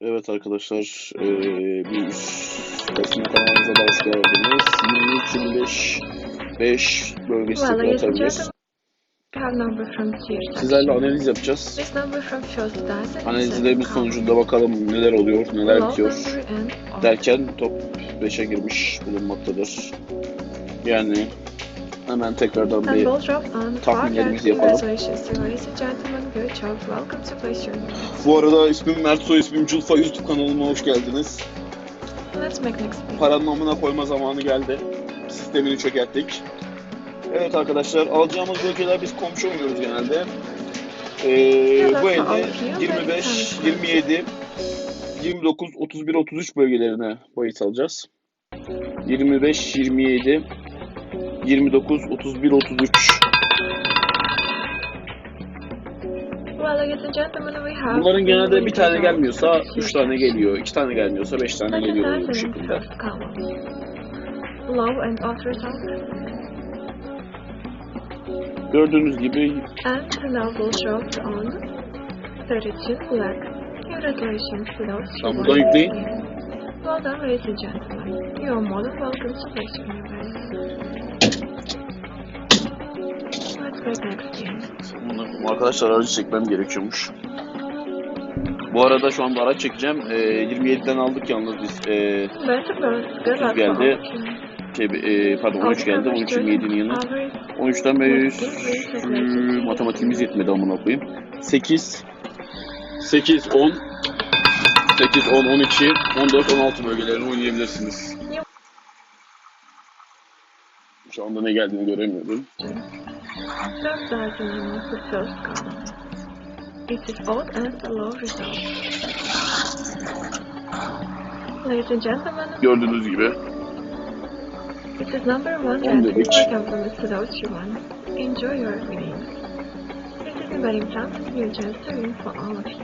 Evet arkadaşlar, eee bir üst Kasım kanalımıza da hoş geldiniz. 23-25 5 bölgesi Well, ladies and atabiliriz. gentlemen, we have number from tier Sizlerle analiz yapacağız. Analizlerimiz sonucunda bakalım neler oluyor, neler bitiyor derken top 5'e girmiş bulunmaktadır. Yani hemen tekrardan bir tahminlerimizi yapalım. Welcome to. Bu arada ismim Mert Soy, ismim Culfa YouTube kanalıma hoş geldiniz. Let's make next pick. Paranın amına koyma zamanı geldi. Sistemini çökerttik. Evet arkadaşlar alacağımız bölgeler biz komşu oynuyoruz genelde. Ee, bu elde 25, 27, 29, 31, 33 bölgelerine bahis alacağız. 25, 27, 29, 31, 33. Bunların genelde bir tane gelmiyorsa Zone 3 tane geliyor, 2 tane gelmiyorsa 5 tane geliyor bu in şekilde. Gördüğünüz gibi And the novel dropped on 32 black. Congratulations to those who Tamam, won buradan this yükleyin. Well done, ladies and gentlemen. You are more than welcome to place your Bunu- Arkadaşlar aracı çekmem gerekiyormuş. Bu arada şu anda araç çekeceğim. Ee, 27'den aldık yalnız biz. Good luck geldi. şey, e, pardon 13 geldi. 13 27'nin yanına. Average 13'ten beri matematiğimiz yetmedi amına koyayım. 8 8 10 8 10 12 14 16 bölgelerini oynayabilirsiniz. Şu anda ne geldiğini göremiyorum. Just starting in the first column. It is odd and a low result. Ladies and gentlemen, Gördüğünüz gibi it is number one On and dedik. to those who won. Enjoy your winnings. This is in Bennington, New Jersey, for all of you.